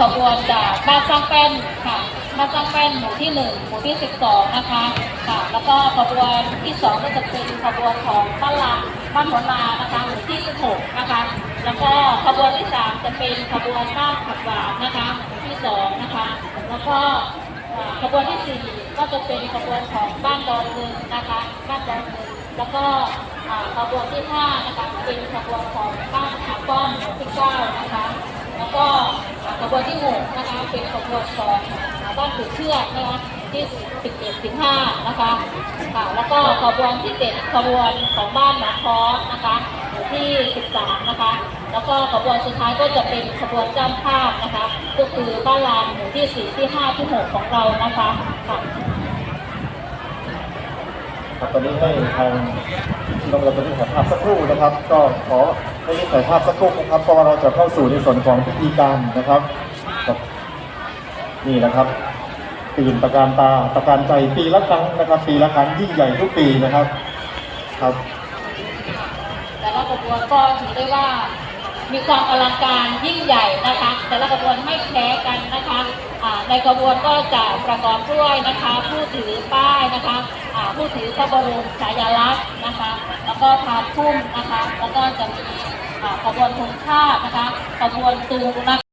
ขบวนจากบ้านสร้างแป้นค่ะบ้านสร้างแป้นหมู่ที่หนึ่งหมู่ที่สิบสองนะคะค่ะ แล้วก็ขบวนที่สองก็จะเป็นขบวนของบ้านลาบ้านหัวลานะคะหมู่ที่สิบหกนะคะ แล้วก็ขบวนที่สามจะเป็นขบวนบ้านผักหวานนะคะหมู่ที่สองนะคะ แล้วก็ขบวนที่สี่ก็จะเป็นขบวนของบ้านดอนเงินนะคะบ้านดอนเงินแล้วก็ขบวนที่ห้านะคะเป็นขบวนของบ้านขาป้อมหมู่ที่เก้านะคะ ขบวนที่หกนะคะเป็นขบวนของบ้านถือเชือกนะคะที่สิบเอ็ดสิบห้านะคะค่ะแล้วก็ขบวนที่เจ็ดขบวนของบ้านหมาคอนะคะที่สิบสามนะคะ แล้วก็ขบวนสุดท้ายก็จะเป็นขบวนจ้ำภาพนะคะ ก็คือบ้านลานหมู่ที่สี่ที่ห้าที่หกของเรานะคะค่ะ ครับตอนนี้ให้ทางลงเราจะถ่ายภาพสักครู่นะครับ ก็ขอให้ถ่ายภาพสักครู่นะครับเพราะว่าเราจะเข้าสู่ในส่วนของพิธีการนะครับ นี่นะครับตื่นตะการตาตะการใจปีละครั้งนะครับ ปีละครั้งยิ่งใหญ่ทุกปีนะครับ ครับแต่ละขบวนก็ถือได้ว่ามีความอลังการยิ่งใหญ่นะคะ แต่ละขบวนไม่แพ้กันนะคะ ในกระบวนก็จะประกอบด้วยนะคะ ผู้ถือป้ายนะคะผู้ถือพระบรมฉายาลักษณ์นะคะ แล้วก็พาพุ่มนะคะ แล้วก็จะมีขบวนธงชาตินะคะขบวนตูนะคะ